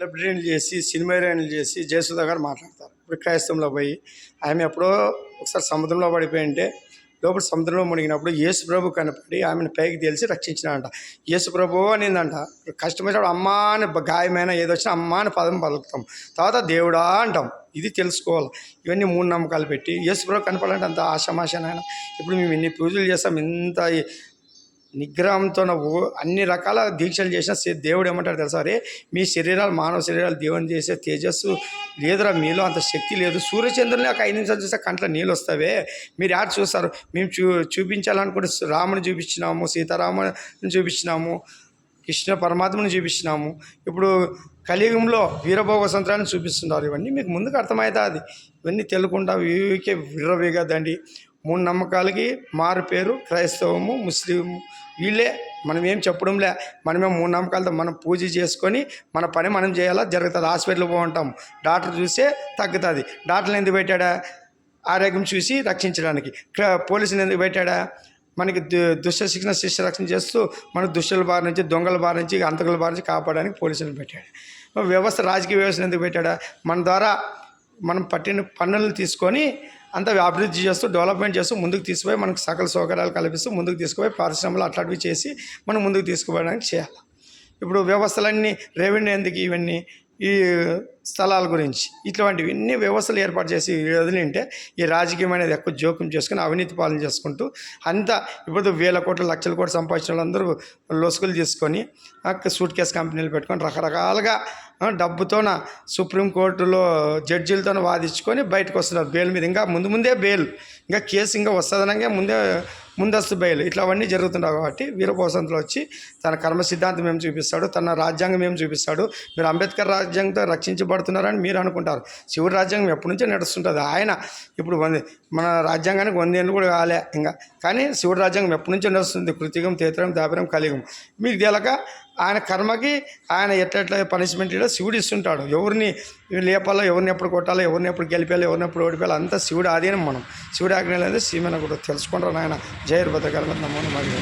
సెలబ్రిటీలు చేసి సినిమా హీరోయిన్లు చేసి జయసుధా గారు మాట్లాడతారు. ఇప్పుడు క్రైస్తవంలో పోయి ఆమె ఎప్పుడో ఒకసారి సముద్రంలో పడిపోయి ఉంటే లోపల సముద్రంలో మునిగినప్పుడు యేసు ప్రభు కనపడి ఆమెను పైకి తెలిసి రక్షించినాడంట. యేసు ప్రభు అనిందంట కష్టమైనప్పుడు అమ్మా అని గాయమైన ఏదో వచ్చినా అమ్మా అని పదం పలుకుతాం. తర్వాత దేవుడా అంటాం. ఇది తెలుసుకోవాలి. ఇవన్నీ మూడు నమ్మకాలు పెట్టి యేసు ప్రభు కనపడాలంటే అంత ఆశమాషనైనా ఇప్పుడు మేము ఇన్ని పూజలు చేస్తాం ఇంత నిగ్రహంతో అన్ని రకాల దీక్షలు చేసిన దేవుడు ఏమంటాడు తెలుసా? అరే మీ శరీరాలు మానవ శరీరాలు దేవుని చేసే తేజస్సు లేదురా మీలో అంత శక్తి లేదు. సూర్యచంద్రుని ఒక ఐదు నిమిషాలు చూస్తే కంట్లో నీళ్ళు వస్తావే. మీరు యాడ్ చూస్తారు? మేము చూ చూపించాలనుకుంటే రాముని చూపించినాము సీతారాముని చూపించినాము కృష్ణ పరమాత్మని చూపించినాము. ఇప్పుడు కలియుగంలో వీరభోగ సంత్రాన్ని చూపిస్తున్నారు. ఇవన్నీ మీకు ముందుకు అర్థమవుతుంది. ఇవన్నీ తెలుకుండా వీకే విర్రవేగదండి. మూడు నమ్మకాలకి మారు పేరు క్రైస్తవము ముస్లిం వీళ్ళే. మనం ఏం చెప్పడంలే. మనమే మూడు నమ్మకాలతో మనం పూజ చేసుకొని మన పని మనం చేయాలా? జరుగుతుంది. హాస్పిటల్కి పోంటాం డాక్టర్ చూస్తే తగ్గుతుంది. డాక్టర్ని ఎందుకు పెట్టాడా? ఆరోగ్యం చూసి రక్షించడానికి. పోలీసులు పోలీసుని ఎందుకు పెట్టాడా? మనకి దు- దుష్ట శిక్షణ శిష్య రక్షణ చేస్తూ మన దుష్టుల బారి నుంచి దొంగల బారి నుంచి అంతకుల బారి నుంచి కాపాడడానికి పోలీసులను పెట్టాడు. వ్యవస్థ రాజకీయ వ్యవస్థను ఎందుకు పెట్టాడా? మన ద్వారా మనం పట్టిన పన్నులను తీసుకొని అంత అభివృద్ధి చేస్తూ డెవలప్మెంట్ చేస్తూ ముందుకు తీసుకుపోయి మనకు సకల సౌకర్యాలు కల్పిస్తూ ముందుకు తీసుకుపోయి పరిశ్రమలు అట్లాంటివి చేసి మనం ముందుకు తీసుకుపోవడానికి చేయాలి. ఇప్పుడు వ్యవస్థలన్నీ రెవెన్యూ ఎందుకు ఇవన్నీ? ఈ స్థలాల గురించి. ఇట్లాంటివి ఇన్ని వ్యవస్థలు ఏర్పాటు చేసి వదిలింటే ఈ రాజకీయం అనేది ఎక్కువ జోక్యం చేసుకుని అవినీతి పాలన చేసుకుంటూ అంతా ఇప్పుడు వేల కోట్ల లక్షల కోట్లు సంపాదించిన వాళ్ళందరూ లొసుగులు తీసుకొని సూట్ కేస్ కంపెనీలు పెట్టుకొని రకరకాలుగా డబ్బుతోన సుప్రీంకోర్టులో జడ్జీలతో వాదించుకొని బయటకు వస్తున్నారు. బెయిల్ మీద. ఇంకా ముందు ముందే బెయిల్. ఇంకా కేసు ఇంకా వస్తుందనగా ముందే ముందస్తు బెయిల్. ఇట్లా అవన్నీ జరుగుతుంటాయి కాబట్టి వీరపోసంతులు వచ్చి తన కర్మ సిద్ధాంతం ఏం చూపిస్తాడు తన రాజ్యాంగం ఏం చూపిస్తాడు మీరు అంబేద్కర్ రాజ్యాంగంతో రక్షించబడుతున్నారని మీరు అనుకుంటారు. శివుడు రాజ్యాంగం ఎప్పటి నుంచో నడుస్తుంటుంది. ఆయన ఇప్పుడు మన రాజ్యాంగానికి వందేళ్ళు కూడా కాలే ఇంకా. కానీ శివుడు రాజ్యాంగం ఎప్పటి నుంచో నడుస్తుంది? కృతికం తేతరం దాపరం కలిగం మీకు తెలక ఆయన కర్మకి ఆయన ఎట్లా పనిష్మెంట్ ఇవ్వడో శివుడు ఇస్తుంటాడు. ఎవరిని లేపాలో ఎవరిని ఎప్పుడు కొట్టాలో ఎవరిని ఎప్పుడు గెలిపాలో ఎవరిని ఎప్పుడు ఓడిపోయాలో అంతా శివుడు ఆధీనం మనం. శివుడు ఆజ్ఞ అనేది సీమన కూడా తెలుసుకుంటారు ఆయన జయర్ బతకాలని నమ్మని మరి